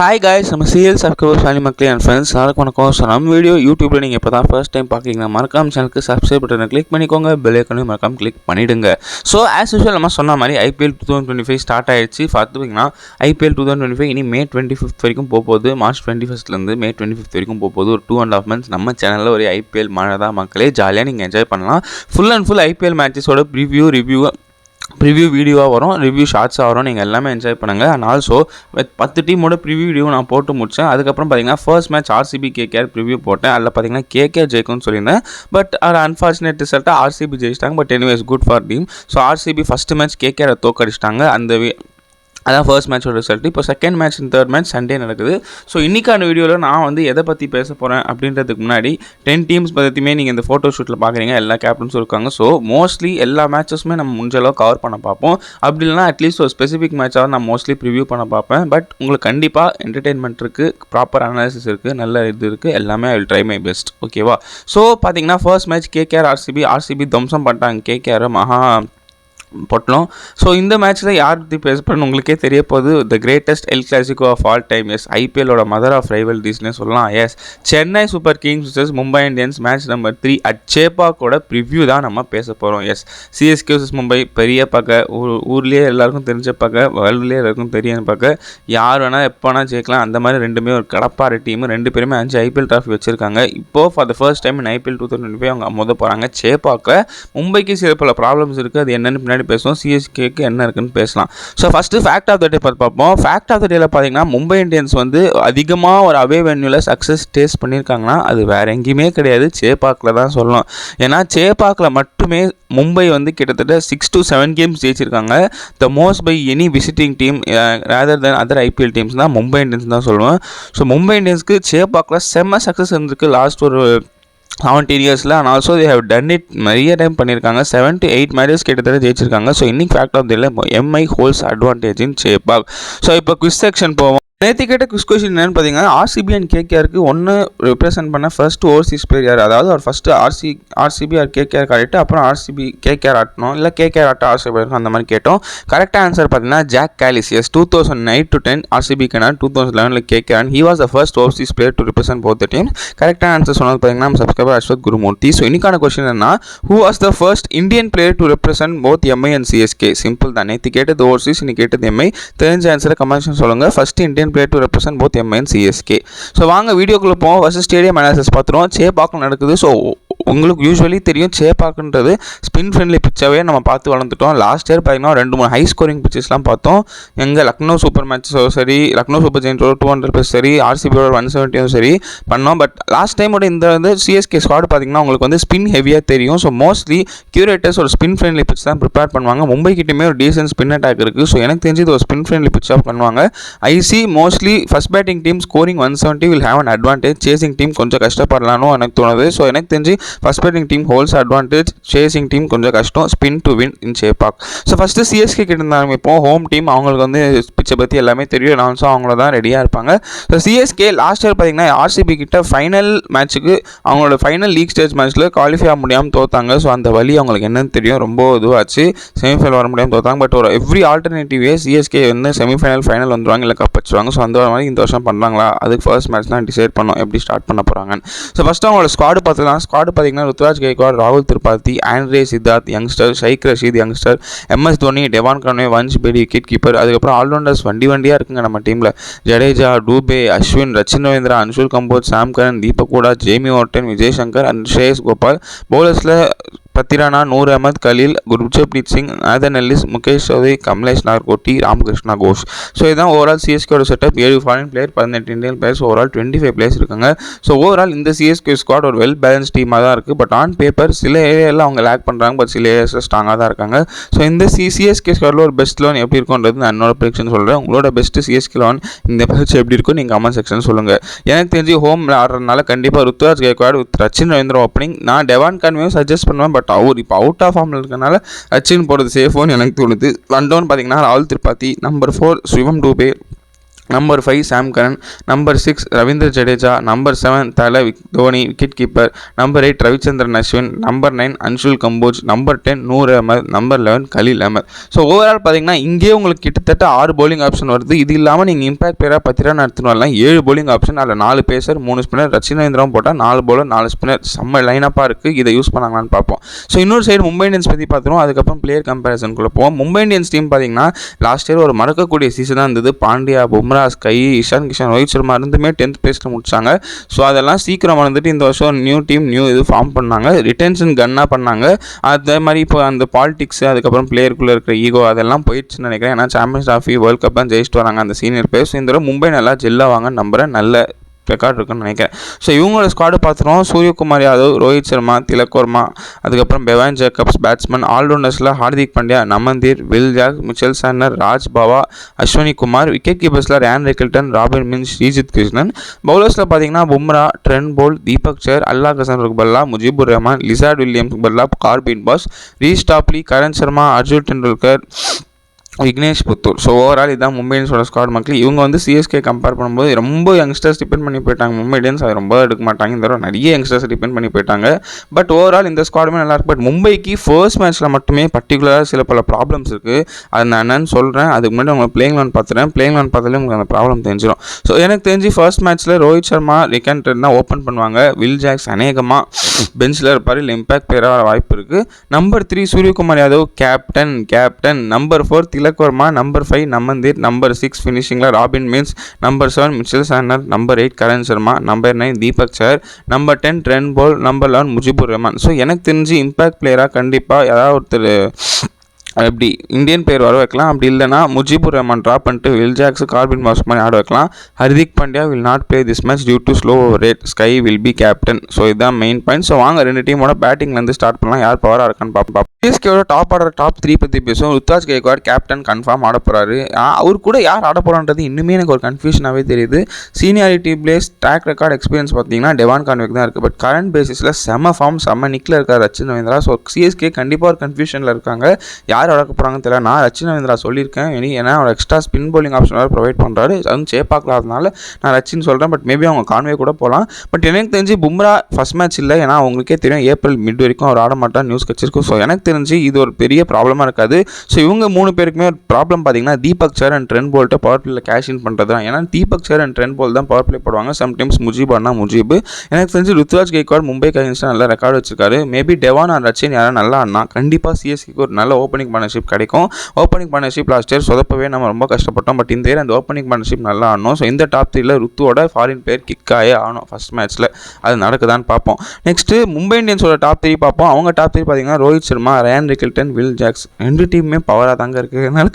Hi guys நம்ம serial subscriber family மக்களே and friends நாளைக்கு வணக்கம். ஸோ நம்ம வீடியோ யூடியூப்பில் நீங்கள் இப்போ தான் ஃபர்ஸ்ட் டைம் பார்க்குறீங்கன்னா மறக்காம சேனலுக்கு சப்ஸ்கிரைப் பட்டனை கிளிக் பண்ணிக்கோங்க. பெல் ஐக்கனையும் மறக்காம கிளிக் பண்ணிவிடுங்க ஸோ ஆஸ் யூஷுவல் நம்ம சொன்ன மாதிரி IPL two thousand twenty five start ஆயிடுச்சு. பார்த்துக்கிங்கன்னா IPL two thousand twenty five இனி மே டுவெண்ட்டி ஃபிஃப்த் வரைக்கும் போக போகுது மார்ச் டுவெண்ட்டி ஃபஸ்ட்லேருந்து மே டுவெண்ட்டி ஃபிஃப்த் வரைக்கும் போக போகுது ஒரு டூ அண்ட் ஆஃப் மந்த்ஸ் நம்ம சேனலில் ஒரு ஐபிஎல் மழை தான் மக்களே ஜாலியாக நீங்கள் என்ஜாய் பண்ணலாம். ஃபுல் அண்ட் ஃபுல் ஐபிஎல் மேட்சஸோட ப்ரிவ்யூ ரிவ்யூ ப்ரிவ்யூ வீடியோவாக வரும் ரிவ்யூ ஷார்ட்ஸாக வரும் நீங்கள் எல்லாமே என்ஜாய் பண்ணுங்கள் அண்ட் ஆல்சோ பத்து டீமோட ப்ரிவ்யூ வீடியோ நான் போட்டு முடித்தேன் அதுக்கப்புறம் பார்த்தீங்கன்னா first match RCB KKR preview போட்டேன். அதில் பார்த்தீங்கன்னா கேகேஆர் ஜெயிக்கும்னு சொல்லியிருந்தேன். பட் அது அன்ஃபார்ச்சுனேட் ரிசல்ட்டாக ஆர்சிபி ஜெயிச்சிட்டாங்க. But anyways good for team so RCB first match கேகேஆரை தோக்கடிச்சிட்டாங்க அந்த அதான் ஃபர்ஸ்ட் மேட்சோட ரிசல்ட் இப்போ second match and third match Sunday நடக்குது. ஸோ இன்றைக்கான வீடியோவில் நான் வந்து எதை பற்றி பேச போகிறேன் அப்படின்றதுக்கு முன்னாடி டென் டீம்ஸ் பற்றியுமே நீங்கள் இந்த ஃபோட்டோ ஷூட்டில் பார்க்குறீங்க எல்லா கேப்டன்ஸும் இருக்காங்க. ஸோ மோஸ்ட்லி எல்லா மேட்சஸுமே நம்ம முடிஞ்சளவு கவர் பண்ண பார்ப்போம். அப்படி இல்லைனா அட்லீஸ்ட் ஒரு ஸ்பெசிஃபிக் மேட்சாக நான் மோஸ்ட்லி ப்ரிவியூ பண்ண பார்ப்பேன். பட் உங்களுக்கு கண்டிப்பாக என்டர்டெயின்மெண்ட் இருக்குது ப்ராப்பர் அனாலிசிஸ் இருக்குது நல்ல இது இருக்குது எல்லாமே I will try my best ஓகேவா ஸோ பார்த்தீங்கன்னா first match KKR RCB RCB துவம்சம் பண்ணிட்டாங்க. கேகேஆர் மகா பொட்டலம் ஸோ இந்த மேட்ச்சில் யார் பற்றி பேச உங்களுக்கே தெரிய போகுது. The greatest el clasico of all time as ஐபிஎல்லோட mother of rival டீஸ்னே சொல்லலாம். Yes Chennai Super Kings versus Mumbai Indians match number three at சேப்பாக்கோட preview தான் நம்ம பேச போகிறோம் எஸ் சிஎஸ்கே விசஸ் மும்பை பெரிய பக்க ஊர் ஊர்லேயே எல்லாருக்கும் தெரிஞ்ச பக்க வேர்ல்டுலேயே எல்லாருக்கும் தெரியும் பக்க யார் வேணால் எப்போ வேணால் ஜெயிக்கலாம். அந்த மாதிரி ரெண்டுமே ஒரு கடப்பாறு டீம் ரெண்டு பேருமே அஞ்சு ஐபிஎல் ட்ராஃபி வச்சிருக்காங்க. இப்போ for the first time in IPL two thousand five அவங்க மொதல் போகிறாங்க சேப்பாக்க மும்பைக்கு சில பல ப்ராப்ளம்ஸ் இருக்குது அது என்னென்னு பின்னாடி பேசுவோம் சிஎஸ்கேக்கு என்ன இருக்குன்னு பேசலாம். So first fact of the day பார்த்து பார்ப்போம். ஃபேக்ட் ஆஃப் த டேல பார்த்தீங்கன்னா மும்பை இந்தியன்ஸ் வந்து அதிகமாக ஒரு அவே வென்யூவில் சக்ஸஸ் டேஸ்ட் பண்ணியிருக்காங்கன்னா அது வேறு எங்கேயுமே கிடையாது. சேப்பாக்கில் தான் சொல்லணும். ஏன்னா சேப்பாக்கில் மட்டுமே மும்பை வந்து கிட்டத்தட்ட சிக்ஸ் டு செவன் கேம்ஸ் ஜெயிச்சிருக்காங்க. The most by any visiting team rather than other IPL teams தான் மும்பை இந்தியன்ஸ் தான் சொல்லுவேன். ஸோ மும்பை இந்தியன்ஸ்க்கு சேப்பாக்கில் செம்ம சக்ஸஸ் இருந்திருக்கு. லாஸ்ட் ஒரு செவன்டீன் இயர்ஸில் and also they have done it நிறைய டைம் பண்ணியிருக்காங்க செவன் டு எயிட் மேட்சஸ் கிட்டத்தட்ட ஜெயிச்சிருக்காங்க. ஸோ இன்னைக்கு ஃபேக்ட் ஆஃப் தில் MI holds advantage in Chepauk so இப்போ குவிஸ் செக்ஷன் போவோம். நேற்று கேட்ட குஸ் கொஸ்டின் என்னன்னு பார்த்தீங்கன்னா ஆர்சிபி அண்ட் கேகேஆருக்கு ஒன்று ரிப்ரசென்ட் பண்ண ஃபர்ஸ்ட் ஓவர்சீஸ் பிளேயர் அதாவது அவர் first RC RCB R KKR ஆடிட்டு அப்புறம் ஆர்சிபி கேகேஆர் ஆட்டணும் இல்லை கேகேஆர் ஆட்ட ஆர்சிபி ஆடணும் அந்த மாதிரி கேட்டோம். கரெக்டாக ஆன்சர் பார்த்தீங்கன்னா Jacques Kallis yes two thousand nine to ten RCB கேனார் two thousand லெவனில் KKR he was the first overseas player to represent both team கரெக்டாக ஆன்சர் சொன்னது பார்த்தீங்கன்னா நம்ம சப்ஸ்கிரைபர் அஸ்வத் குருமூர்த்தி. ஸோ இன்னைக்கான கொஸ்டின் என்ன who was the first Indian player to represent both MI and CSK simple தான். நேற்று கேட்டது ஓவர்சீஸ் இன்னைக்கு கேட்டது எம்ஐ தெரிஞ்ச ஆன்சரை கமெண்ட்ஸ் சொல்லுங்கள் first Indian player to represent both MI and CSK so வாங்க வீடியோக்குள்ளே போவோம். ஃபர்ஸ்ட் ஸ்டேடியம் அனாலிசிஸ் பார்த்துருவோம். சேப்பாக்கம் நடக்குது. ஸோ உங்களுக்கு யூஸ்வலி தெரியும் சேப்பாக்குன்றது ஸ்பின் ஃப்ரெண்ட்லி பிச்சாவே நம்ம பார்த்து வளர்ந்துட்டோம். லாஸ்ட் இயர் பார்த்தீங்கன்னா ரெண்டு மூணு ஹை ஸ்கோரிங் பிச்சஸ்லாம் பார்த்தோம். எங்கள் லக்னோ சூப்பர் மேட்சஸோ சரி லக்னோ சூப்பர் ஜெயின்ஸோட டூ ஹண்ட்ரட் ப்ளஸ் சரி ஆர்சிபியோட ஒன் செவன்ட்டியும் சரி பண்ணோம். பட் லாஸ்ட் டைமோட இந்த வந்து சிஎஸ்கே ஸ்குவாட் பார்த்தீங்கன்னா உங்களுக்கு வந்து ஸ்பின் ஹெவியாக தெரியும். ஸோ மோஸ்ட்லி கியூரேட்டர்ஸ் ஒரு ஸ்பின் ஃப்ரெண்ட்லி பிச் தான் ப்ரிப்பேர் பண்ணுவாங்க. மும்பை கிட்டேயுமே ஒரு டீசென்ட் ஸ்பின் அட்டாக் இருக்குது ஸோ எனக்கு தெரிஞ்சு இது ஒரு ஸ்பின் ஃப்ரெண்ட்லி பிச்சாக பண்ணுவாங்க. I see mostly first batting team scoring one seventy will have an advantage chasing team கொஞ்சம் கஷ்டப்படலாம்னு எனக்கு தோணுது. ஸோ எனக்கு தெரிஞ்சு first batting team holds advantage chasing team கொஞ்சம் கஷ்டம். Spin to win in Chepauk so first CSK கிட்ட இருந்து இப்போ ஹோம் டீம் அவங்களுக்கு வந்து பிச்சை பற்றி எல்லாமே தெரியும். லான்ஸும் அவங்கள தான் ரெடியாக இருப்பாங்க. ஸோ சிஎஸ்கே லாஸ்ட் இயர் பார்த்தீங்கன்னா ஆர்சிபி கிட்ட ஃபைனல் மேட்ச்சுக்கு அவங்களோட ஃபைனல் லீக் ஸ்டேஜ் மேட்ச்சில் குவாலிஃபை ஆக முடியாமல் தோத்தாங்க. ஸோ அந்த வழி அவங்களுக்கு என்னன்னு தெரியும். ரொம்ப இதுவாச்சு. செமிஃபைனல் வர முடியாமல் தோத்தாங்க. பட் ஒரு எவ்ரி ஆல்டர்னேட்டிவ் வே சிஎஸ்கே வந்து செமிஃபைனல் ஃபைனல் வந்துடுவாங்க இல்லை கப் வச்சுருவாங்க. ஸோ அந்த மாதிரி இந்த வருஷம் பண்ணுறாங்களா அதுக்கு ஃபர்ஸ்ட் மேட்ச் தான் டிசைட் பண்ணோம். எப்படி ஸ்டார்ட் பண்ண போகிறாங்கன்னு ஸோ ஃபஸ்ட்டு அவங்களோட ஸ்குவாடு பார்த்துலாம் ஸ்குவாடு பார்த்தீங்கன்னா ருத்ராஜ் கேக்வாட் ராகுல் Tripathi Andre Siddharth youngster Shaik Rasheed youngster MS Dhoni Devon Conway Vansh Bedi wicket keeper அதுக்கப்புறம் ஆல்ரவுண்டர்ஸ் வண்டி வண்டியாக இருக்குங்க நம்ம டீமில் Jadeja Dube Ashwin Rachin Ravindra Anshul Kamboj Sam Curran Deepak Hooda Jamie Overton Vijay Shankar and Shreyas Gopal. பவுலர்ஸில் Pathirana Noor Ahmad Khaleel Gurjapneet Singh Nathan Ellis Mukesh Choudhary Kamlesh Nagarkoti Ramakrishna Ghosh. So இதுதான் overall சிஎஸ்கேட setup ஏழு foreign player பதினெட்டு Indian players overall twenty five players இருக்காங்க. So overall இந்த CSK squad ஒரு well balance டீமாக தான் இருக்குது பட் ஆன் பேப்பர் சில ஏரியாவில் அவங்க லேக் பண்ணுறாங்க பட் சில ஏரியாஸ் ஸ்ட்ராங்காக தான் இருக்காங்க. ஸோ இந்த சி சிஎஸ்கே ஸ்குவாடில் ஒரு பெஸ்ட் லோன் எப்படி இருக்கும்ன்றது நான் என்னோட ப்ரிடிக்ஷன் சொல்கிறேன் உங்களோட பெஸ்ட் சிஎஸ்கே லோன் இந்த மேட்ச் எப்படி இருக்கும் நீங்கள் கமெண்ட் செக்ஷன் சொல்லுங்கள் எனக்கு தெரிஞ்சு ஹோம் ஆடுறதுனால கண்டிப்பாக ருத்ராஜ் கேக்வாட் வித் ரச்சின் ரவீந்திரா ஓப்பனிங் நான் டெவான் கான்வேயும் சஜஸ்ட் பண்ணுவேன். பட் பட் அவர் இப்போ அவுட் ஆஃப் ஃபார்மில் இருக்கனால ரச்சின் போகிறது சேஃபோன்னு எனக்கு தோணுது. ஒன் பார்த்தீங்கன்னா ராகுல் Tripathi number four Shivam Dube number five Sam Curran number six Ravindra Jadeja number seven Thala விக்- Dhoni wicket keeper number eight Ravichandran Ashwin number nine Anshul Kamboj number ten Noor Ahmad number eleven Khaleel Ahmed so overall பார்த்தீங்கன்னா இங்கேயே உங்களுக்கு கிட்டத்தட்ட ஆறு bowling option வருது. இது இல்லாமல் நீங்கள் impact பேராக பத்து ரன் எடுத்துன்னு வரலாம். ஏழு bowling ஆப்ஷன் அதில் நாலு பேசர் மூணு ஸ்பின்னர் ரச்சினேந்திரம் போட்டால் நாலு bowler நாலு ஸ்பின்னர் செம்ம லைனப்பாக இருக்குது இதை யூஸ் பண்ணாங்களான்னு பார்ப்போம். ஸோ இன்னொரு சைடு மும்பை இந்தியன்ஸ் பற்றி பார்த்துருவோம் அதுக்கப்புறம் பிளேயர் கம்பேரிசனுக்குள்ள போவோம். மும்பை இந்தியன்ஸ் டீம் பார்த்தீங்கன்னா லாஸ்ட் இயர் ஒரு மறக்கக்கூடிய சீசனாக இருந்தது. பாண்டியா பும்ரா கை இஷான் கிஷான் ரோஹித் சர்மா இருந்துமே டென்த் பிளேஸில் முடிச்சாங்க. ஸோ அதெல்லாம் சீக்கிரம் வந்துட்டு இந்த வருஷம் நியூ டீம் நியூ இது ஃபார்ம் பண்ணாங்க. ரிட்டன்ஷன் கன்னாக பண்ணாங்க. அதே மாதிரி இப்போ அந்த பாலிடிக்ஸ் அதுக்கப்புறம் பிளேயருக்குள்ளே இருக்கிற ஈகோ அதெல்லாம் போயிடுச்சுன்னு நினைக்கிறேன். ஏன்னா சாம்பியன்ஸ் ட்ராஃபி வேர்ல்ட் கப்லாம் ஜெயிச்சிட்டு வராங்க அந்த சீனியர் பிளேயர்ஸ் இந்த மும்பை நல்லா ஜெல்லாவாங்கன்னு நம்புகிறேன் நல்ல ரெக்கார்ட் இருக்குன்னு நினைக்கிறேன். ஸோ இவங்களோட ஸ்குவாடு பார்த்துருவோம். சூரியகுமார் யாதவ் ரோஹித் சர்மா திலக் வர்மா அதுக்கப்புறம் பெவான் ஜேக்கப்ஸ் பேட்ஸ்மேன் ஆல்ரவுண்டர்ஸில் Hardik Pandya Naman Dhir Will Jack Mitchell Santner Raj Bawa Ashwani Kumar wicket கீப்பர்ஸில் ரேன் ரெக்கில்டன் ராபின் மின்ஸ் ஸ்ரீஜித் கிருஷ்ணன். பவுலர்ஸில் பார்த்தீங்கன்னா பும்ரா ட்ரென் போல் தீபக் சேர் அல்லா கசனுக்கு பல்லா முஜிபுர் ரஹ்மான் லிசாட் வில்லியம்ஸ்க்கு பல்லா Corbin Bosch Reece Topley Karn Sharma Arjun Tendulkar Vignesh Puthur. So overall இதான் மும்பை இந்தியன்ஸோட ஸ்குவாட் மக்கள். இவங்க வந்து சிஎஸ்கே கம்பேர் பண்ணும்போது ரொம்ப யங்ஸ்டர்ஸ் டிபெண்ட் பண்ணி போயிட்டாங்க. மும்பை இந்தியன்ஸ் அது ரொம்ப எடுக்க மாட்டாங்க. இந்த தடவை நிறைய யங்ஸ்டர்ஸ் டிபெண்ட் பண்ணி போயிட்டாங்க. பட் ஓவரால் இந்த ஸ்குவாடுமே நல்லா இருக்கு. பட் மும்பைக்கு ஃபர்ஸ்ட் மேட்ச்சில் மட்டுமே பர்டிகுலராக சில பல ப்ராப்ளம்ஸ் இருக்குது அது நான் என்னன்னு சொல்கிறேன் அதுக்கு முன்னாடி உங்களை பிளேயிங் லோன் பார்த்துறேன். பிளேயிங் லோன் பார்த்தாலே உங்களுக்கு அந்த ப்ராப்ளம் தெரிஞ்சிடும் ஸோ எனக்கு தெரிஞ்சு ஃபர்ஸ்ட் மேட்ச்சில் ரோஹித் சர்மா ரிக்கன் தான் ஓப்பன் பண்ணுவாங்க. வில் ஜாக்ஸ் அநேகமாக பெஞ்சில் இருப்பார். இல்லை இம்பாக்ட் பேராக வாய்ப்பு இருக்குது number three Suryakumar Yadav captain captain number four Tilak Verma number five நமந்தீர் number six ஃபினிஷிங்கில் robin means number seven Mitchell சானர் number eight Karan Sharma number nine Deepak sir number ten Trent போல் number eleven Mujibur Rahman so எனக்கு தெரிஞ்சு இம்பாக்ட் பிளேயராக கண்டிப்பாக யாராவது ஒருத்தர் எப்படி இந்தியன் பேர் வர வைக்கலாம். அப்படி இல்லைனா முஜிபுர் ரஹ்மான் ட்ராப் பண்ணிட்டு வில் ஜாக்ஸ் கார்பின் மாஸ் பண்ணி ஆட வைக்கலாம். Hardik Pandya will not play this match due to slow rate SKY will be captain so இதுதான் மெயின் பாயிண்ட் ஸோ வாங்க ரெண்டு டீமோட பேட்டிங்லேருந்து ஸ்டார்ட் பண்ணலாம். யார் பவராக இருக்கான்னு பார்ப்போம். சிஎஸ்கேவோட டாப் ஆர்டர் டாப் த்ரீ பற்றி பேசுவோம். ருத்தாஜ் கேக்வாட் கேப்டன் கன்ஃபார்ம் ஆட போகிறாரு அவர் கூட யார் ஆட போகிறான்றது இன்னுமே எனக்கு ஒரு கன்ஃபியூஷனாகவே தெரியுது. Seniority place track record experience பார்த்தீங்கன்னா டெவான் கான்வெக் தான் இருக்குது பட் கரண்ட் பேசிஸில் செம ஃபார்ம் செம்ம நிக்கில் இருக்கார் ரச்சின் ரவீந்திரா. ஸோ சிஎஸ்கே கண்டிப்பாக ஒரு கன்ஃபியூஷனில் இருக்காங்க. யார் வளர்க்க போகிறாங்கன்னு தெரியல. நான் ரச்சின் ரவீந்திரா சொல்லியிருக்கேன். இனி ஏன்னா அவர் எக்ஸ்ட்ரா ஸ்பின் போலிங் ஆப்ஷன் வேறு ப்ரொவைட் பண்ணுறாரு அதுவும் சேப்பாக்கலாதனால நான் ரச்சின் சொல்கிறேன் பட் மேபி அவங்க கான்வே கூட போகலாம் பட் எனக்கு தெரிஞ்சு பும்ரா ஃபஸ்ட் மேட்ச் இல்லை. ஏன்னா அவங்களுக்கே தெரியும். ஏப்ரல் மிட் வரைக்கும் அவர் ஆட மாட்டார் நியூஸ் கிடச்சிருக்கும் ஸோ எனக்கு தெரிஞ்சு இது ஒரு பெரிய ப்ராப்ளமாக இருக்காது. ஸோ இவங்க மூணு பேருக்குமே ஒரு ப்ராப்ளம் பார்த்தீங்கன்னா தீபக் சேர் அண்ட் ட்ரென் போல்ட்டை பவர் பிளேயில் கேஷ் இன் பண்ணுறது தான். ஏன்னா Deepak Chahar and Trent Boult தான் பவர் பிளே போடுவாங்க. சம்டைம்ஸ் முஜீப் அண்ணா முஜீப். எனக்கு தெரிஞ்சு ருத்ராஜ் கேக்வாட் மும்பை அகேன்ஸ்டாக நல்லா ரெக்கார்டு வச்சிருக்காரு. மேபி டெவான் ஆர் ரச்சின் யாரும் நல்லா ஆடினா கண்டிப்பாக சிஎஸ்கேக்கு ஒரு நல்ல ஓப்பனிங் பார்ட்னர்ஷிப் கிடைக்கும். ஓப்பனிங் பார்ட்னர்ஷிப் லாஸ்ட் இயர் சொதப்பவே நம்ம ரொம்ப கஷ்டப்பட்டோம். பட் இந்த இயர் அந்த ஓப்பனிங் பார்ட்னர்ஷிப் நல்லா ஆடணும் ஸோ இந்த டாப் த்ரீல ருத்துவோட ஃபாரின் பேர் கிக்காயே ஆகணும் ஃபர்ஸ்ட் மேட்ச்சில் அது நடக்குதான்னு பார்ப்போம். நெக்ஸ்ட்டு மும்பை இந்தியன்ஸோட டாப் த்ரீ பார்ப்போம். அவங்க டாப் த்ரீ பார்த்தீங்கன்னா Rohit Sharma Ryan Rickelton Will Jacks ரெண்டு டீமுமே பவராக தாங்க இருக்குது அதனால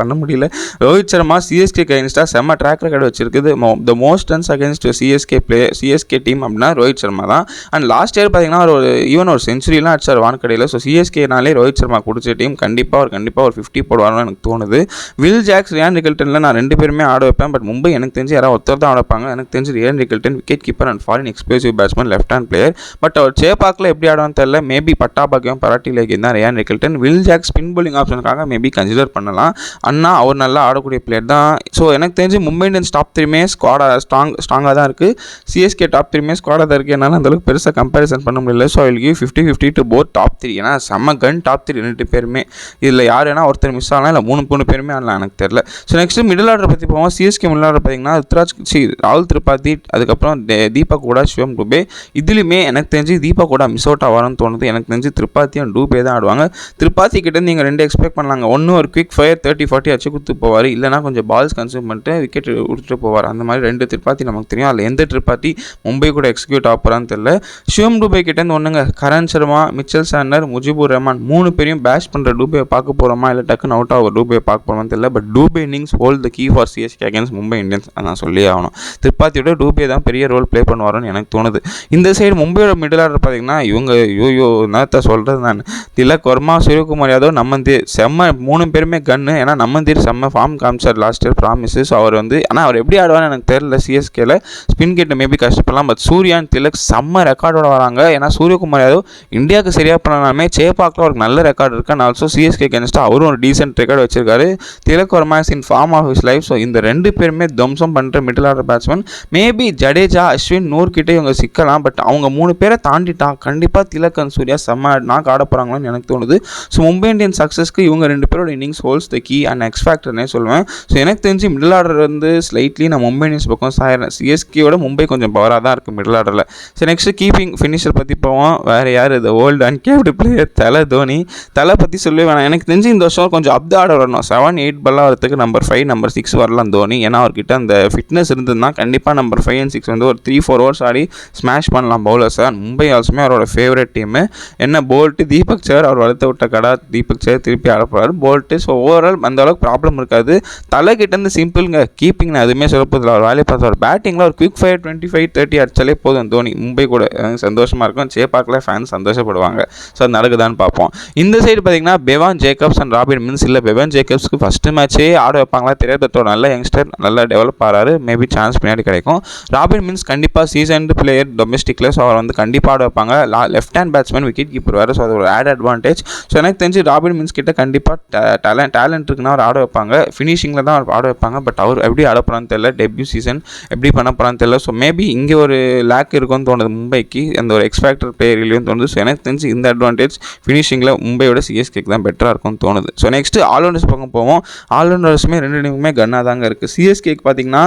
பண்ண முடியல. ரோஹித் சர்மா சிஎஸ்கே அகேன்ஸ்டாக செம்ம ட்ராக் ரெக்கார்டு வச்சிருக்குது. The most runs against CSK play CSK team அப்படின்னா ரோஹித் சர்மா தான். அண்ட் லாஸ்ட் இயர் பார்த்தீங்கன்னா ஒரு ஈவன் ஒரு செஞ்சுரிலாம் அடிச்சார் வான்கடையில். ஸோ சிஎஸ்கேனாலே ரோஹித் சர்மா பிடிச்ச டீம் கண்டிப்பாக அவர் கண்டிப்பாக ஒரு ஃபிஃப்டி போடுவார்னு எனக்கு தோணுது. வில் ஜாக்ஸ் ரியான் ரிகல்டனில் நான் ரெண்டு பேருமே ஆட வைப்பேன். பட் மும்பை எனக்கு தெரிஞ்சு யாராவது ஒருத்தர் தான் ஆட வைப்பாங்க எனக்கு தெரிஞ்சு Ryan Rickelton wicket keeper and foreign explosive batsman left hand player but அவர் சேப்பாக்கில் எப்படி ஆடுவான்னு தெரியல. மேபி பட்டாபாக்கியம் பராட்டி லேக் தான் Ryan Rickelton Will Jacks spin bowling ஆப்ஷனுக்காக மேபி கன்சிடர் பண்ணலாம். அண்ணா அவர் நல்லா ஆடக்கூடிய பிளேயர் தான். ஸோ எனக்கு தெரிஞ்சு மும்பை இந்தியன்ஸ் டாப் த்ரீமே ஸ்குவாடாக ஸ்ட்ராங் ஸ்ட்ராங்காக தான் இருக்குது சிஎஸ்கே டாப் த்ரீமே ஸ்குவாடாக தான் இருக்குது என்னால் அந்தளவுக்கு பெருசாக கம்பேரிசன் பண்ண முடியல. So I'll give fifty fifty to both top three ஏன்னா செம்ம கன் டாப் த்ரீ ரெண்டு பேருமே. இதில் யார் வேணால் ஒருத்தர் மிஸ் ஆகலாம். இல்லை மூணு மூணு பேருமே ஆடலாம் எனக்கு தெரியல. ஸோ நெக்ஸ்ட்டு மிடில் ஆர்டர் பற்றி போவோம். சிஎஸ்கே மிடில் ஆர்டர் பார்த்தீங்கன்னா ருத்ராஜ் சி ராகுல் திரிபாதி அதுக்கப்புறம் தீபா கூடா கூட சிவம் டூபே இதுலையுமே எனக்கு தெரிஞ்சு தீபா கூட மிஸ் அவுட் ஆவாருன்னு தோணுது. எனக்கு தெரிஞ்சு திரிபாத்தியும் டூபே தான் ஆடுவாங்க. திரிபாத்தி கிட்டே நீங்கள் ரெண்டு எக்ஸ்பெக்ட் பண்ணலாங்க. ஒன்று ஒரு குவிக் ஃபயர் தேர்ட்டி ஃபார்ட்டி அச்சு கொடுத்து போவார். இல்லைனா கொஞ்சம் பால்ஸ் கன்சியூம் பண்ணிட்டு விக்கெட் விட்டுட்டு போவார். அந்த மாதிரி ரெண்டு திரிபாத்தி நமக்கு தெரியும். அதில் எந்த திரிபாத்தி மும்பை கூட எக்ஸிக்யூட் ஆக தெரில தெரியல. சிவம் டூபே கிட்டேருந்து ஒன்றுங்க கரண் சர்மா மிச்சல் சாண்டர் முஜிபுர் ரஹ்மான் மூணு பேரையும் பேஷ் பண்ணுற டூபே பார்க்க போகிறோமா இல்லை டக்குன்னு அவுட் ஆக டூபே பார்க்க போகிறோமான்னு தெரியல. But Dube innings hold the key for CSK against Mumbai Indians நான் சொல்லியே ஆகணும். திரிபாத்தியோட டூபே தான் பெரிய ரோல் ப்ளே பண்ணுவாருன்னு எனக்கு தோணுது. இந்த சைடு மும்பையோட மிடில் ஆர்டர் பார்த்தீங்கன்னா இவங்க யோயோ நேரத்தை சொல்கிறது நான்? திலக் வர்மா சூரியகுமார் யாதவ் நம்மந்தீர் செம்ம மூணு பேருமே கன்னு ஏன்னா நம்மந்தீர் செம்ம ஃபார்ம் காமிச்சார் லாஸ்ட் இயர் ப்ராமிஸ் ஸோ அவர் வந்து ஆனால் அவர் எப்படி ஆடுவார்னு எனக்கு தெரியல சிஎஸ்கேல ஸ்பின் கேட்டு மேபி கஷ்டப்படலாம். பட் சூர்யான் திலக் செம்ம ரெக்கார்டோட வராங்க. ஏன்னா சூரியகுமார் யாதவ் இந்தியாவுக்கு சரியாக பண்ணாலுமே சேப்பாக்கில் அவருக்கு நல்ல ரெக்கார்டு இருக்கு. அண்ட் ஆல்சோ ஸோ சிஎஸ்கே கென்ஸ்டாக அவரும் ஒரு டீசென்ட் ரெக்கார்டு வச்சிருக்காரு. Tilak Varma is in form of his life so இந்த ரெண்டு பேருமே தம்சம் பண்ணுற middle order batsman maybe Jadeja Ashwin நூறு கிட்டே இவங்க சிக்கலாம். பட் அவங்க மூணு பேரை தாண்டிட்டா கண்டிப்பாக திலக் அண்ட் சூர்யா செம்ம நாக் ஆட போகிறாங்களோன்னு எனக்கு தோணுது. ஸோ மும்பை இந்தியன் சக்ஸஸ்க்கு இவங்க ரெண்டு பேரோட innings holds the key and X ஃபேக்டர்னே சொல்லுவேன். ஸோ எனக்கு தெரிஞ்சு மிடில் ஆர்டர் வந்து ஸ்லைட்லி நான் மும்பை இந்தியன்ஸ் பக்கம் சாயிறேன் சிஎஸ்கேயோட மும்பை கொஞ்சம் பவராக தான் இருக்குது மிடில் ஆர்டரில் ஸோ நெக்ஸ்ட் கீப்பிங் ஃபினிஷர் பற்றி போவோம். வேறு யார்? இது ஓல்டு அன்கேப்டு பிளேயர் தலை தோனி. தலை பற்றி சொல்லவே வேணாம். எனக்கு தெரிஞ்சு இந்த வருஷம் கொஞ்சம் அப்த ஆர்டர் வரணும். செவன் எயிட் பல்லாம் வரத்துக்கு நம்பர் ஃபைவ் நம்பர் சிக்ஸ் வரலாம் தோனி ஏன்னா அவர்கிட்ட அந்த ஃபிட்னஸ் இருந்ததுன்னா கண்டிப்பாக நம்பர் ஃபைவ் அண்ட் சிக்ஸ் வந்து ஒரு த்ரீ ஃபோர் ஓவர்ஸ் ஆடி ஸ்மாஷ் பண்ணலாம் பவுலர்ஸை மும்பை ஆல்ஸுமே அவரோட ஃபேவரட் டீமு என்ன போல்ட்டு தீபக் சேர் அவர் வளர்த்து விட்ட கடா தீபக் சேர் திருப்பி ஆட போகிறாரு போல்ட்டு ஸோ ஓவரால் அந்த அளவுக்கு ப்ராப்ளம் இருக்காது. தலைக்கிட்டேருந்து சிம்பிளுங்க கீப்பிங் நான் எதுவுமே சொல்ல அவர் வேலையை பார்த்து அவர் பேட்டிங்கில் ஒரு quick fire twenty five thirty அடிச்சாலே போதும் தோனி மும்பை கூட சந்தோஷமாக இருக்கும். சேப்பாக்கில் ஃபேன்ஸ் சந்தோஷப்படுவாங்க. ஸோ அது நடக்குதான்னு பார்ப்போம். இந்த சைடு பார்த்தீங்கன்னா Bevon Jacobs and Robin Minz. இல்லை பெவான் ஜேக்கப்ஸ்க்கு ஃபஸ்ட்டு மேட்ச்சே ஆட வைப்பாங்களா தெரியாத நல்ல யங்ஸ்டர் நல்லா டெவலப் ஆகிறாரு மேபி சான்ஸ் பின்னாடி கிடைக்கும். ராபின் மின்ஸ் கண்டிப்பாக சீசன்டு பிளேயர் டொமஸ்டிக்கில் ஸோ அவர் வந்து கண்டிப்பாக ஆட வைப்பாங்க. Left hand batsman wicket keeper வேறு. ஸோ அது ஒரு ஆட் அட்வான்டேஜ் ஸோ எனக்கு தெரிஞ்சு ராபின் மின்ஸ் கிட்ட கண்டிப்பாக டேலண்ட் டேலண்ட் இருக்குன்னா அவர் ஆட வைப்பாங்க. ஃபினிஷிங்கில் தான் அவர் ஆட வைப்பாங்க. பட் அவர் எப்படி ஆட போகிறான்னு தெரியல. டெபியூ சீசன் எப்படி பண்ண போகிறான்னு தெரியல. ஸோ மேபி இங்கே ஒரு லேக் இருக்கும்னு தோணுது மும்பைக்கு. அந்த ஒரு எக்ஸ்பேக்டர் பிளேயர் இல்லையும் தோணுது. ஸோ எனக்கு தெரிஞ்சு இந்த அட்வான்டேஜ் ஃபினிஷிங்கில் மும்பையோட சிஎஸ்கே சிஎஸ்கேக்கு தான் பெட்டராக இருக்கும்னு தோணுது. ஸோ நெக்ஸ்ட் ஆல்ரவுண்டர்ஸ் பக்கம் போவோம். ஆல்ரவுண்டர்ஸுமே ரெண்டு டீமுமே கன்னாக தாங்க இருக்குது சிஎஸ்கேக்கு பார்த்தீங்கன்னா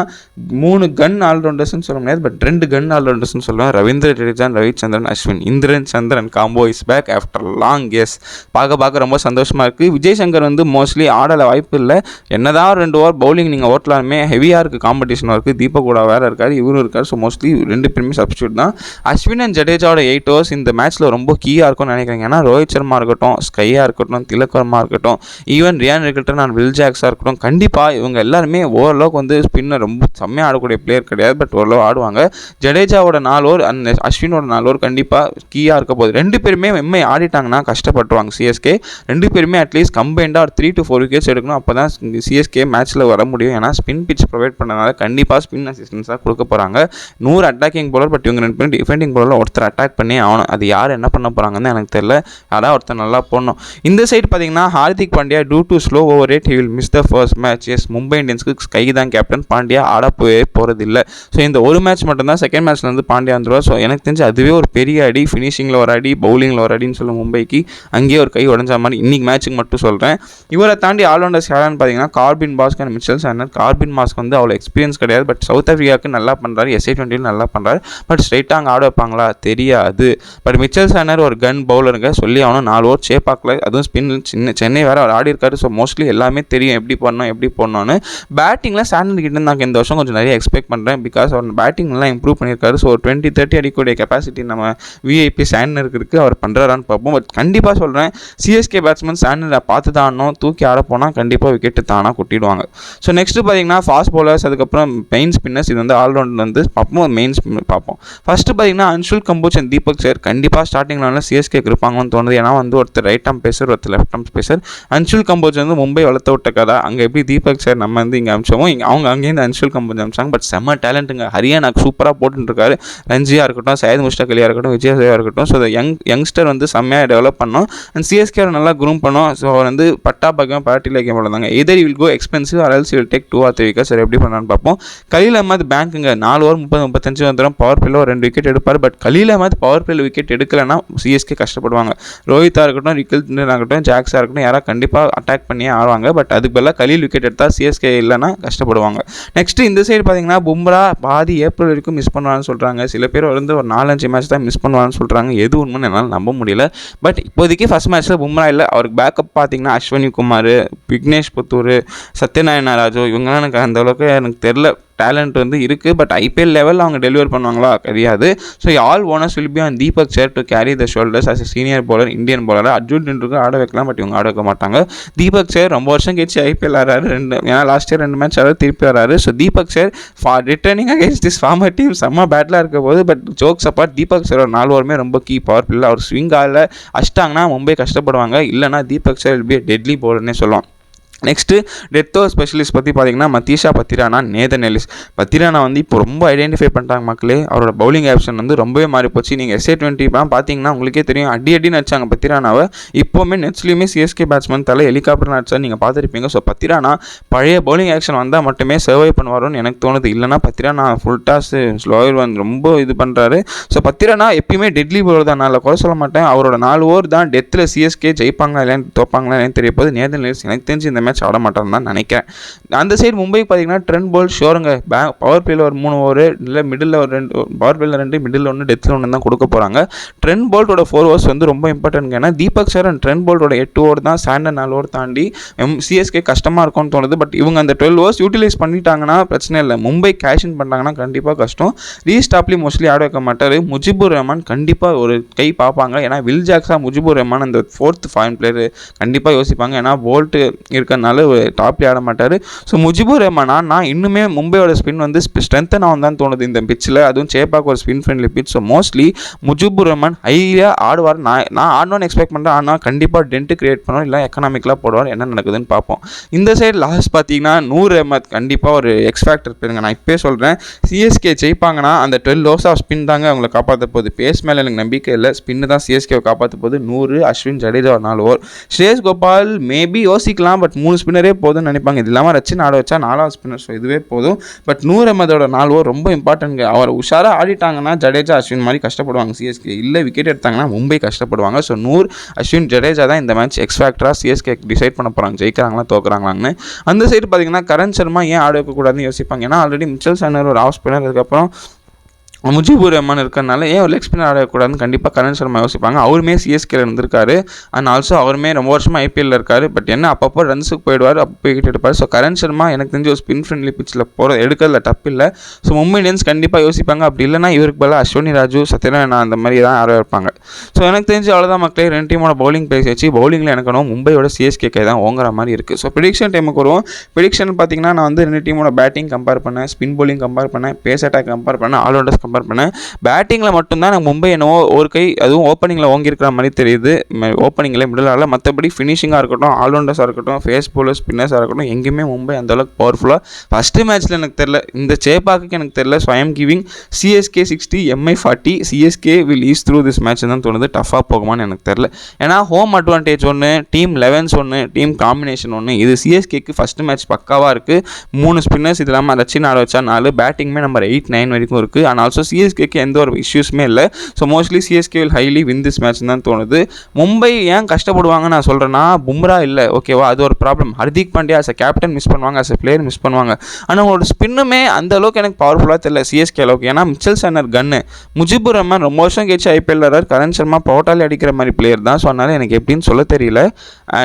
மூணு கன் ஆல்ரவுண்டர்ஸ்னு சொல்ல முடியாது பட் ரெண்டு கன் ஆல்ரவுண்டர்ஸ்னு சொல்லுவேன். Ravindra Jadeja Ravichandran Ashwin. Indran Chandran combo is back after long yes பார்க்க பார்க்க ரொம்ப சந்தோஷமாக இருக்குது விஜய் சங்கர் வந்து மோஸ்ட்லி ஆடல வாய்ப்பு இல்லை. என்னதான் ரெண்டு ஓவர் பவுலிங் நீங்கள் ஓட்டலாமே ஹெவியாக இருக்குது காம்படிஷன் இருக்குது தீபக் கூட வேறு இருக்கார் இவரும் இருக்கார். ஸோ மோஸ்ட்லி ரெண்டு பேருமே சப்ஸ்டியூட் தான். அஸ்வின் அண்ட் ஜடேஜாவோட எயிட் ஓவர்ஸ் இந்த மேட்ச்சில் ரொம்ப கீயாக இருக்கும்னு நினைக்கிறேன் ஏன்னா ரோஹித் சர்மா இருக்கட்டும் ஸ்கையாக இருக்கட்டும் திலக் வர்மா இருக்கட்டும். ஈவன் ரியான் இருக்கட்டும் நான் வில் ஜாக்ஸாக இருக்கட்டும் கண்டிப்பாக இவங்க எல்லாருமே ஓரளவுக்கு வந்து ஸ்பின்னர் ரொம்ப செம்மையாக ஆடக்கூடிய பிளேயர் கிடையாது பட் ஓரளவு ஆடுவாங்க. ஜடேஜாவோட நாலு ஓவர் அந்த அஸ்வினோட நாலு ஓவர் கண்டிப்பாக கீயாக இருக்க போகுது. ரெண்டு பேருமே எம்ஐ ஆடிட்டாங்கன்னா கஷ்டப்பட்டுருவாங்க சிஎஸ்கே ரெண்டு பேருமே அட்லீஸ்ட் கம்பைண்டாக ஒரு த்ரீ டு ஃபோர் விக்கெட்ஸ் எடுக்கணும். அப்போ தான் சிஎஸ்கே மேட்ச்சில் வர முடியும். ஏன்னா ஸ்பின் பிச் ப்ரொவைட் பண்ணனால கண்டிப்பாக ஸ்பின் அசிஸ்டன்ஸாக கொடுக்க போகிறாங்க நூறு அட்டாக்கிங் போலர் பட் இவங்க ரெண்டு பேரும் டிஃபெண்டிங் போலரில் ஒருத்தர் அட்டாக் பண்ணி ஆகணும். அது யார் என்ன பண்ண போகிறாங்கன்னு எனக்கு தெரியல. யாராவது ஒருத்தர் நல்லா போடணும். இந்த இந்த சைடு பார்த்தீங்கன்னா Hardik Pandya due to slow over rate he will miss the first match yes Mumbai இந்தியன்ஸ்க்கு கை தான் கேப்டன் பாண்டியா ஆட போய் போகிறது இல்லை ஸோ இந்த ஒரு மேட்ச் மட்டும்தான் செகண்ட் மேட்ச்ல வந்து பாண்டியா வந்துருவா. ஸோ எனக்கு தெரிஞ்சு அதுவே ஒரு பெரிய அடி. ஃபினிஷிங்கில் ஒரு அடி பவுலிங்கில் ஒரு அடின்னு சொல்ல மும்பைக்கு அங்கேயே ஒரு கை உடஞ்ச மாதிரி. இன்னைக்கு மேட்ச்சுக்கு மட்டும் சொல்கிறேன் இவரை தாண்டி ஆல்ரவுண்டர்ஸ் யாரான்னு பார்த்தீங்கன்னா Corbin Bosch and Mitchell Santner Corbin Bosch வந்து அவ்வளோ எக்ஸ்பீரியன்ஸ் கிடையாது. பட் சவுத் ஆஃப்ரிக்காவுக்கு நல்லா பண்ணுறாரு எஸ்ஏ டுவெண்ட்டியில் நல்லா பண்ணுறாரு பட் ஸ்ட்ரைட்டாக அங்கே ஆட வைப்பாங்களா? தெரியாது. பட் மிச்சல் சாண்டர் ஒரு கன் பவுலருங்க சொல்லி அவனும் நாலு ஓவர் பார்க்கல அதுவும் ஸ்பின் சின்ன சென்னை வேறு அவர் ஆடி இருக்காரு. ஸோ மோஸ்ட்லி எல்லாமே தெரியும். எப்படி பண்ணணும் எப்படி போடணும்னு பேட்டிங்கில் சாண்டர் கிட்ட நான் இந்த வருஷம் கொஞ்சம் நிறைய எக்ஸ்பெக்ட் பண்ணுறேன் பிகாஸ் அவர் பேட்டிங் நல்லா இம்ப்ரூவ் பண்ணியிருக்காரு ஸோ டுவெண்ட்டி தேர்ட்டி அடிக்கூடிய கெப்பாசிட்டி நம்ம விஐபி சாண்டருக்கு இருக்குது அவர் பண்ணுறாரான்னு பார்ப்போம். பட் கண்டிப்பாக சொல்கிறேன் சிஎஸ்கே பேட்ஸ்மேன் சாண்டரை பார்த்து தான் ஆடணும். தூக்கி ஆட போனால் கண்டிப்பாக விக்கெட்டு தானாக கொட்டிடுவாங்க. ஸோ நெக்ஸ்ட்டு பார்த்தீங்கன்னா ஃபாஸ்ட் bowlers அதுக்கப்புறம் மெயின் ஸ்பின்னர்ஸ் இது வந்து ஆல்ரவுண்ட் வந்து பார்ப்போம். மெயின் பார்ப்போம். ஃபஸ்ட்டு பார்த்தீங்கன்னா அன்ஷுல் கம்போச் அண்ட் தீபக் சார். கண்டிப்பாக ஸ்டார்டிங் லெவலில் சிஎஸ்கேக்கு இருப்பாங்கன்னு தோணுது. ஏன்னா வந்து ஒருத்தர் ரைட் ஆம் பேசர் ஒருத்தர் லெஃப்ட் ஆம் அன்ஷுல் கம்போஜ் வந்து மும்பை வளர்த்த விட்ட கதை. அங்கே எப்படி தீபக் சார் நம்ம வந்து இங்கே அமிச்சோமோ இங்கே அவங்க அங்கேருந்து அன்ஷுல் கம்போஜ் அமிச்சாங்க பட் செம்ம டேலண்ட்டுங்க ஹரியானாக்கு சூப்பராக போட்டுருக்காரு ரஞ்சியாக இருக்கட்டும் சையத் முஷ்டாக் அலியாக இருக்கட்டும் விஜயசேவா இருக்கட்டும். ஸோ யங் யங்ஸ்டர் வந்து செம்மையாக டெவலப் பண்ணோம். அண்ட் சிஎஸ்கே நல்லா குரூம் பண்ணோம். ஸோ அவர் வந்து பட்டா பக்கம் பார்ட்டியில் game வளர்ந்தாங்க either will go expensive or else will take two or three Chahar எப்படி பண்ணான்னு பார்ப்போம். கலீல் அஹமத் பேங்க்குங்க நாலு ஓவர் முப்பது முப்பத்தஞ்சு வந்துடும் பவர் பில்ல ஒரு ரெண்டு விக்கெட் எடுப்பார். But Khaleel Ahmad power play wicket எடுக்கலைன்னா சிஎஸ்கே கஷ்டப்படுவாங்க. ரோஹித்தாக இருக்கட்டும் ரிக்கல் ஆகட்டும் இருக்கட்டும் ஜாக்ஸாக இருக்கட்டும் யாராவது கண்டிப்பாக அட்டாக் பண்ணியே ஆடுவாங்க பட் அதுக்கு பதிலாக கலீல் விக்கெட் எடுத்தால் சிஎஸ்கே இல்லைன்னா கஷ்டப்படுவாங்க. நெக்ஸ்ட் இந்த சைடு பார்த்தீங்கன்னா பும்ரா பாதி ஏப்ரல் வரைக்கும் மிஸ் பண்ணுவான்னு சொல்கிறாங்க சில பேர் வந்து ஒரு நாலஞ்சு மேட்ச் தான் மிஸ் பண்ணுவான்னு சொல்கிறாங்க எது உண்மைன்னு என்னால் நம்ப முடியல. பட் இப்போதைக்கு ஃபஸ்ட் மேட்ச்சில் பும்ரா இல்லை. அவருக்கு பேக்கப் பார்த்தீங்கன்னா அஸ்வினி குமார் விக்னேஷ் புத்தூர் சத்யநாராயண ராஜு இவங்கெல்லாம் எனக்கு அந்தளவுக்கு எனக்கு தெரில டேலண்ட் வந்து இருக்குது பட் ஐபிஎல் லெவலில் அவங்க டெலிவர் பண்ணுவாங்களா கிடையாது so all owners will be on Deepak Chahar to carry the shoulders as senior bowler Indian bowler. Arjun Tendulkar ஆட வைக்கலாம் பட் இவங்க ஆட வைக்க மாட்டாங்க. தீபக் சேர் ரொம்ப வருஷம் கழிச்சு ஐபிஎல் ஆறாரு ரெண்டு ஏன்னா லாஸ்ட் இயர் ரெண்டு மேட்ச் ஆறாரு திருப்பி வராரு so Deepak Chahar for returning against this former team செம்ம பேட்டில் இருக்க போது but jokes apart Deepak Chahar ஒரு நாலு ஓவருமே ரொம்ப கீ பவர் பில்ல அவர் ஸ்விங் ஆகல அஷ்டாங்கன்னா மும்பை கஷ்டப்படுவாங்க. இல்லைனா Deepak Chahar will be deadly பவுலர்னே சொல்லலாம். நெக்ஸ்ட்டு டெத்தோ ஸ்பெஷலிஸ்ட் பற்றி பார்த்தீங்கன்னா மத்தீஷா பத்திரானா நேதன் எலிஸ். பத்திரானா வந்து இப்போ ரொம்ப ஐடென்டிஃபை பண்ணிட்டாங்க மக்களே. அவரோட பவுலிங் ஆப்ஷன் வந்து ரொம்பவே மாறி போச்சு. நீங்கள் எஸ்ஏ டுவெண்ட்டிலாம் பார்த்தீங்கன்னா உங்களுக்கே தெரியும். அடி அடின்னு நடிச்சாங்க பத்திரானாவை. இப்போவுமே நெட்ஸ்லையுமே சிஎஸ்கே பேட்ஸ்மேன் தலை ஹெலிகாப்டர் அடிச்சா நீங்கள் பார்த்துருப்பீங்க ஸோ பத்திரானா பழைய பவுலிங் ஆக்ஷன் வந்தால் மட்டுமே சர்வை பண்ணுவாரோன்னு எனக்கு தோணுது. இல்லைனா பத்திரானா ஃபுல் டாஸ் ஸ்லோயர் வந்து ரொம்ப இது பண்ணுறாரு ஸோ பத்திரானா எப்பயுமே டெட்லி பவுலர் தான். நான் குறை சொல்ல மாட்டேன். அவரோட நாலு ஓவர் தான் டெத்தில் சிஎஸ்கே ஜெயிப்பாங்களா இல்லைன்னு தோப்பாங்களா இல்லைன்னு தெரிய போது நேதன் எலிஸ் எனக்கு தெரிஞ்சு இந்த மேட்ச் ஆட மாட்டான்னு தான் நினைக்கிறேன். அந்த சைடு மும்பை பார்த்தீங்கன்னா ட்ரெண்ட் பால் ஷோருங்க. பே பவர் பிளேயில் ஒரு மூணு ஓவர் இல்லை மிடில் ஒரு ரெண்டு பவர் பிளேயில் ரெண்டு மிடில் ஒன்று டெத்தில் ஒன்று தான் கொடுக்க போகிறாங்க ட்ரெண்ட் போல்ட்டோட ஃபோர் ஓவர்ஸ் வந்து ரொம்ப இம்பார்ட்டன்ட் ஏன்னா தீபக் சரண் ட்ரெண்ட் போல்ட்டோட எட்டு ஓவர் தான் சாண்டர் நாலு ஓவர் தாண்டி எம் சிஎஸ்கே கஷ்டமாக இருக்கும்னு தோணுது. பட் இவங்க அந்த டுவெல் ஓவர்ஸ் யூட்டிலைஸ் பண்ணிட்டாங்கன்னா பிரச்சனை இல்லை. மும்பை கேஷ் இன் பண்ணாங்கன்னா கண்டிப்பாக கஷ்டம். ரீஸ்டாப்லி மோஸ்ட்லி ஆட வைக்க மாட்டார். முஜிபுர் ரஹ்மான் கண்டிப்பாக ஒரு கை பார்ப்பாங்க. ஏன்னா வில் ஜாக்ஸா முஜிபுர் ரஹ்மான் அந்த ஃபோர்த் ஃபைன் பிளேயர் கண்டிப்பாக யோசிப்பாங்க. ஏன்னா போல்ட்டு இருக்கிறதுனால டாப்லேயே ஆட மாட்டார். ஸோ முஜிபுர் ரஹ்மானா நான் இன்னுமே மும்பையோட ஸ்பின் வந்து ஸ்ட்ரென்த்தன் ஆகும் தான் தோணுது இந்த பிச்சில் அதுவும் சேப்பாக்கு ஒரு spin friendly pitch so mostly Mujibur Rahman ஹையாக ஆடுவார். நான் நான் ஆடணும்னு எக்ஸ்பெக்ட் பண்ணுறேன் ஆனால் கண்டிப்பாக டென்ட்டு கிரியேட் பண்ணுவோம் இல்லை எக்கனாமிக்கலாக போடுவார். என்ன நடக்குதுன்னு பார்ப்போம். இந்த சைடு லாஸ்ட் பார்த்தீங்கன்னா நூர் அஹமத் கண்டிப்பாக ஒரு எக்ஸ்ஃபேக்டர் பேருங்க நான் இப்போயே சொல்கிறேன் சிஎஸ்கே ஜெயிப்பாங்கன்னா அந்த டுவெல் லோஸ் ஆஃப் ஸ்பின் தாங்க அவங்களை காப்பாற்ற போகுது. பேஸ் மேலே எனக்கு நம்பிக்கை இல்லை. ஸ்பின்னு தான் சிஎஸ்கேவை காப்பாற்ற போகுது. நூறு அஸ்வின் ஜடேஜா ஒரு நாலு ஓவர் ஸ்ரேஷ் கோபால் மேபி யோசிக்கலாம் பட் மூணு ஸ்பின்னரே போதும்னு நினைப்பாங்க. இது இல்லாமல் ரச்சின் ஆட வச்சா நாலாவது ஸ்பின்னர் ஸோ இதுவே போதும். பட் நூறு அமதோட நாலு ஓவர் ரொம்ப இம்பார்ட்டன்ட் அவர் உஷாராக ஆடிட்டாங்கன்னா ஜடேஜா அஸ்வின் மாதிரி கஷ்டப்படுவாங்க. சிஎஸ்கே இல்லை விக்கெட் எடுத்தாங்கன்னா மும்பை கஷ்டப்படுவாங்க. ஸோ நூர் அஸ்வின் ஜடேஜா தான் இந்த மேட்ச் எக்ஸ்ஃபேக்டராக சிஎஸ்கே டிசைட் பண்ண போகிறாங்க ஜெயிக்கிறாங்களா தோக்குறாங்களான்னு. அந்த சைடு பார்த்தீங்கன்னா கரண் சர்மா ஏன் ஆட வைக்கக்கூடாதுன்னு யோசிப்பாங்க. ஏன்னா ஆல்ரெடி மிச்சல் சன்னர் ஒரு ஆஃப் ஸ்பின்னர் அதுக்கப்புறம் முஜிபுர் ரஹ்மான் இருக்கிறனால ஏன் ஒரு லெக் ஸ்பின்னர் ஆடக்கூடாதுன்னு கண்டிப்பாக கரண் சர்மா யோசிப்பாங்க. அவருமே சிஎஸ்கேல இருந்திருக்காரு. அண்ட் ஆல்சோ அவருமே ரொம்ப வருஷமாக ஐபிஎல்ல இருக்காரு. பட் என்ன அப்பப்போ ரன்ஸுக்கு போயிடுவார் அப்போ போய்கிட்டு எடுப்பார். ஸோ கரண் சர்மா எனக்கு தெரிஞ்ச ஒரு ஸ்பின் ஃப்ரெண்ட்லி பிச்சில் போகிற எடுக்கிறதுல தப்பு இல்லை. ஸோ மும்பை இந்தியன்ஸ் கண்டிப்பாக யோசிப்பாங்க. அப்படி இல்லைனா இவருக்கு பதிலாக அஸ்வினி ராஜு சத்யநாராயணா அந்த மாதிரி தான் ஆட இருப்பாங்க. ஸோ எனக்கு தெரிஞ்சு அவ்வளோதான் மக்களே. ரெண்டு டீமோட பவுலிங் பிளேஸ் வச்சு பவுலிங்கில் எனக்கு மும்பையோட சிஎஸ்கே கை தான் ஓங்குற மாதிரி இருக்குது ஸோ ப்ரிடிக்ஷன் டைமுக்கு வருவோம். ப்ரிடிக்ஷன் பார்த்தீங்கன்னா நான் வந்து ரெண்டு டீமோட பேட்டிங் கம்பேர் பண்ணேன் ஸ்பின் பவுலிங் கம்பேர் பண்ணேன் பேஸ் அட்டாக் கம்பேர் பண்ணேன் ஆல்ரவுண்டர்ஸ் கம்பேர் பண்ணேன் பேட்டிங்கில் மட்டும்தான் எனக்கு மும்பை என்னவோ ஒரு கை அதுவும் ஓப்பனிங்கில் ஓங்கியிருக்கிற மாதிரி தெரியுது. ஓப்பனிங்கில் மிடில் ஆடல மற்றபடி ஃபினிஷிங்காக இருக்கட்டும் ஆல்ரவுண்டர்ஸாக இருக்கட்டும் ஃபேஸ் போலர் ஸ்பின்னர்ஸாக இருக்கட்டும் எங்கேயுமே மும்பை அந்தளவுக்கு பவர்ஃபுல்லாக ஃபஸ்ட்டு மேட்ச்சில் எனக்கு தெரில இந்த சேப்பாக்கு எனக்கு தெரில ஸ்வயம் giving CSK sixty MI forty CSK will ease through this match தான் தோணுது. டஃபாக போகுமான்னு எனக்கு தெரில ஏன்னா ஹோம் அட்வான்டேஜ் ஒன்று டீம் லெவன்ஸ் ஒன்று டீம் காம்பினேஷன் ஒன்று இது சிஎஸ்கேக்கு ஃபஸ்ட்டு மேட்ச் பக்காவாக இருக்குது மூணு ஸ்பின்னர்ஸ் இது இல்லாமல் ரச்சின் ஆட வச்சா நாலு பேட்டிங்குமே நம்பர் எயிட் நைன் வரைக்கும் இருக்குது ஆனால் ஸோ சிஎஸ்கேக்கு எந்த ஒரு இஷ்யூஸுமே இல்லை. So mostly CSK will highly win this match தான் தோணுது. மும்பை ஏன் கஷ்டப்படுவாங்க நான் சொல்கிறேன்னா பும்ரா இல்லை. ஓகேவா அது ஒரு problem Hardik Pandya as a captain miss பண்ணுவாங்க அஸ் அ பிளேயர் மிஸ் பண்ணுவாங்க. ஆனால் அவங்களோட ஸ்பின்னுமே அந்த அளவுக்கு எனக்கு பவர்ஃபுல்லாக தெரியல சிஎஸ்கே அளவுக்கு. ஏன்னா மிச்சல் சன்னர் கன்னு முஜிபுர் ரஹ்மான் ரொம்ப வருஷம் கழிச்சு ஐபிஎல் வரார் கரண் சர்மா பவுட்டாலே அடிக்கிற மாதிரி பிளேயர் தான். ஸோ அதனால் எனக்கு எப்படின்னு சொல்ல தெரியல.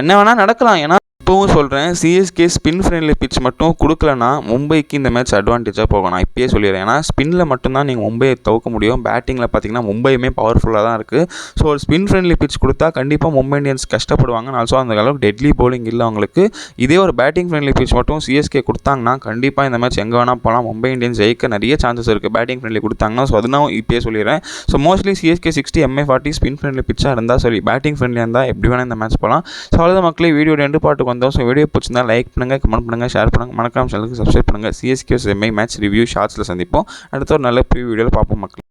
என்ன வேணால் நடக்கலாம். ஏன்னா இப்போவும் சொல்கிறேன் சிஎஸ்கே ஸ்பின் ஃப்ரெண்ட்லி பிச் மட்டும் கொடுக்கலனா மும்பைக்கு இந்த மேட்ச் அட்வான்டேஜாக போகும். நான் இப்பயே சொல்லிடுறேன். ஏன்னா ஸ்பின்னில் மட்டும்தான் நீங்கள் மும்பையை தவிர்க்க முடியும். பேட்டிங்கில் பார்த்தீங்கன்னா மும்பையுமே பவர்ஃபுல்லாக தான் இருக்குது ஸோ ஒரு ஸ்பின் ஃப்ரெண்ட்லி பிச் கொடுத்தா கண்டிப்பாக மும்பை இந்தியன்ஸ் கஷ்டப்படுவாங்க. ஆல்சோ அந்த அளவுக்கு டெட்லி போலிங் இல்லை அவங்களுக்கு. இதே ஒரு பேட்டிங் ஃப்ரெண்ட்லி பிச் மட்டும் சிஎஸ்கே கொடுத்தாங்கன்னா கண்டிப்பாக இந்த மேட்ச் எங்கே வேணால் போகலாம் மும்பை இந்தியன்ஸ் ஜெயிக்க நிறைய சான்சஸ் இருக்குது பேட்டிங் ஃப்ரெண்ட்லி கொடுத்தாங்கன்னா ஸோ அதனால் இப்பயே சொல்லிடுறேன். So mostly CSK sixty MI forty spin friendly பிச்சாக இருந்தால் சரி. பேட்டிங் ஃப்ரெண்ட்லியாக இருந்தால் எப்படி வேணால் இந்த மேட்ச் போகலாம் ஸோ அதாவது மக்களே. வீடியோ ரெண்டு பாட்டுக்கு வந்தோம் ஸோ வீடியோ பிடிச்சிருந்தா லைக் பண்ணுங்கள் கமெண்ட் பண்ணுங்கள் ஷேர் பண்ணுங்கள் மறக்காம சேனலுக்கு சப்ஸ்கிரைப் பண்ணுங்கள் சிஎஸ்கே எம்ஐ மேட்ச் ரிவ்யூ ஷார்ட்ஸில் சந்திப்போம். அடுத்த ஒரு நல்ல ப்ரீ வீடியோவில் பார்ப்போம் மக்கள்.